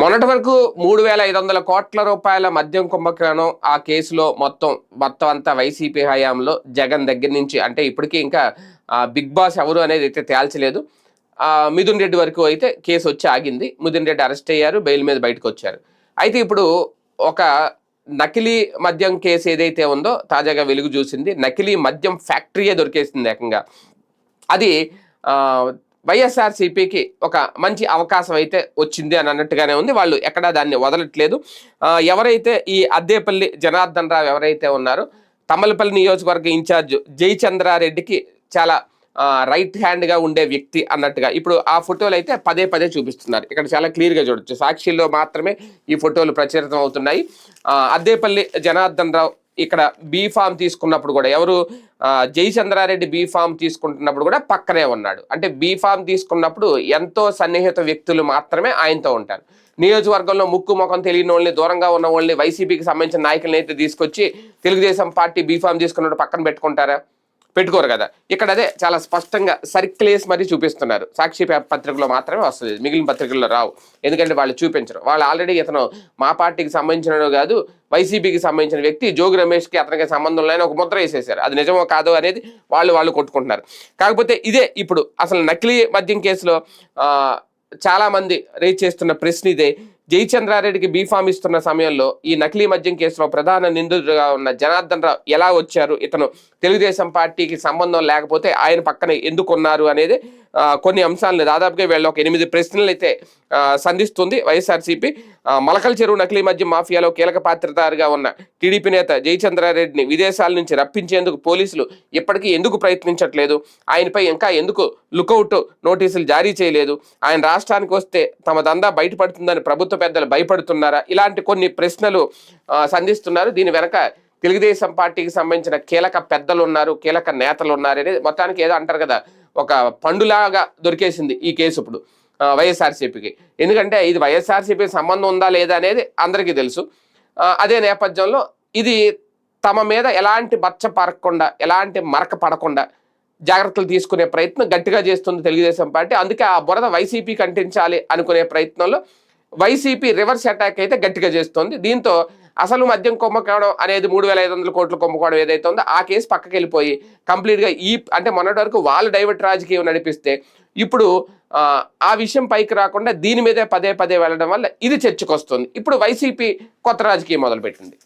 మొన్నటి వరకు మూడు వేల ఐదు వందల కోట్ల రూపాయల మద్యం కుంభకోణం ఆ కేసులో మొత్తం మొత్తం అంతా వైసీపీ హయాంలో జగన్ దగ్గర నుంచి అంటే ఇప్పటికీ ఇంకా బిగ్ బాస్ ఎవరు అనేది అయితే తేల్చలేదు. మిథున్ రెడ్డి వరకు అయితే కేసు వచ్చి ఆగింది. మిథున్ రెడ్డి అరెస్ట్ అయ్యారు బెయిల్ మీద బయటకు వచ్చారు. అయితే ఇప్పుడు ఒక నకిలీ మద్యం కేసు ఏదైతే ఉందో తాజాగా వెలుగు చూసింది నకిలీ మద్యం ఫ్యాక్టరీయే దొరికేసింది ఏకంగా. అది వైఎస్ఆర్సీపీకి ఒక మంచి అవకాశం అయితే వచ్చింది అని అన్నట్టుగానే ఉంది. వాళ్ళు ఎక్కడా దాన్ని వదలట్లేదు. ఎవరైతే ఈ అద్దేపల్లి జనార్దన్ రావు ఎవరైతే ఉన్నారో తమలపల్లి నియోజకవర్గ ఇన్ఛార్జ్ జయచంద్రారెడ్డికి చాలా రైట్ హ్యాండ్గా ఉండే వ్యక్తి అన్నట్టుగా. ఇప్పుడు ఆ ఫోటోలు అయితే పదే పదే చూపిస్తున్నారు. ఇక్కడ చాలా క్లియర్గా చూడొచ్చు. సాక్షిలో మాత్రమే ఈ ఫోటోలు ప్రచురితం అవుతున్నాయి అద్దేపల్లి జనార్దన్ రావు ఇక్కడ బీ ఫామ్ తీసుకున్నప్పుడు కూడా ఎవరు జయచంద్రారెడ్డి బీ ఫామ్ తీసుకుంటున్నప్పుడు కూడా పక్కనే ఉన్నాడు. అంటే బీ ఫామ్ తీసుకున్నప్పుడు ఎంతో సన్నిహిత వ్యక్తులు మాత్రమే ఆయనతో ఉంటారు. నియోజకవర్గంలో ముక్కు ముఖం తెలియని వాళ్ళని దూరంగా ఉన్న వాళ్ళని వైసీపీకి సంబంధించిన నాయకులను అయితే తీసుకొచ్చి తెలుగుదేశం పార్టీ బీ ఫామ్ తీసుకున్నప్పుడు పక్కన పెట్టుకుంటారా? పెట్టుకోరు కదా. ఇక్కడ అదే చాలా స్పష్టంగా సర్క్లేస్ మరి మరీ చూపిస్తున్నారు. సాక్షి పత్రికలో మాత్రమే వస్తుంది. మిగిలిన పత్రికల్లో రావు. ఎందుకంటే వాళ్ళు చూపించరు. వాళ్ళు ఆల్రెడీ ఇతను మా పార్టీకి సంబంధించిన కాదు వైసీపీకి సంబంధించిన వ్యక్తి జోగి రమేష్కి అతనికి సంబంధం లేని ఒక ముద్ర వేసేసారు అది నిజమో కాదో అనేది వాళ్ళు వాళ్ళు కొట్టుకుంటున్నారు. కాకపోతే ఇదే ఇప్పుడు అసలు నకిలీ మద్యం కేసులో చాలామంది రేజ్ చేస్తున్న ప్రశ్న ఇదే. జయచంద్రారెడ్డికి బీఫామ్ ఇస్తున్న సమయంలో ఈ నకిలీ మద్యం కేసులో ప్రధాన నిందితుడిగా ఉన్న జనార్దన్ రావు ఎలా వచ్చారు? ఇతను తెలుగుదేశం పార్టీకి సంబంధం లేకపోతే ఆయన పక్కన ఎందుకున్నారు అనేది కొన్ని అంశాలను దాదాపుగా వీళ్ళ ఒక ఎనిమిది ప్రశ్నలు అయితే సంధిస్తుంది వైఎస్ఆర్సీపీ. మలకల మలకల్ చెరువు నకిలీ మధ్య మాఫియాలో కీలక పాత్రధారిగా ఉన్న టీడీపీ నేత జయచంద్రారెడ్డిని విదేశాల నుంచి రప్పించేందుకు పోలీసులు ఇప్పటికీ ఎందుకు ప్రయత్నించట్లేదు? ఆయనపై ఇంకా ఎందుకు లుకౌట్ నోటీసులు జారీ చేయలేదు? ఆయన రాష్ట్రానికి వస్తే తమ దందా బయటపడుతుందని ప్రభుత్వ పెద్దలు భయపడుతున్నారా? ఇలాంటి కొన్ని ప్రశ్నలు సంధిస్తున్నారు. దీని వెనక తెలుగుదేశం పార్టీకి సంబంధించిన కీలక పెద్దలు ఉన్నారు కీలక నేతలు ఉన్నారు అనేది మొత్తానికి ఏదో అంటారు కదా. ఒక పండులాగా దొరికేసింది ఈ కేసు ఇప్పుడు వైఎస్ఆర్సీపీకి. ఎందుకంటే ఇది వైఎస్ఆర్సీపీ సంబంధం ఉందా లేదా అనేది అందరికీ తెలుసు. అదే నేపథ్యంలో ఇది తమ మీద ఎలాంటి బచ్చ పరగకుండా ఎలాంటి మరక పడకుండా జాగ్రత్తలు తీసుకునే ప్రయత్నం గట్టిగా చేస్తుంది తెలుగుదేశం పార్టీ. అందుకే ఆ బురద వైసీపీ కంటించాలి అనుకునే ప్రయత్నంలో వైసీపీ రివర్స్ అటాక్ అయితే గట్టిగా చేస్తుంది. దీంతో అసలు మద్యం కొమ్మకోవడం అనేది మూడు వేల ఐదు వందల కోట్లు కుంభకోణం ఏదైతే ఉందో ఆ కేసు పక్కకి వెళ్ళిపోయి కంప్లీట్గా ఈ అంటే మొన్నటి వరకు వాళ్ళు డైవర్ట్ రాజకీయం నడిపిస్తే ఇప్పుడు ఆ, ఆ విషయం పైకి రాకుండా దీని మీదే పదే పదే వెళ్ళడం వల్ల ఇది చర్చకు వస్తుంది ఇప్పుడు వైసీపీ కొత్త రాజకీయం మొదలుపెట్టింది.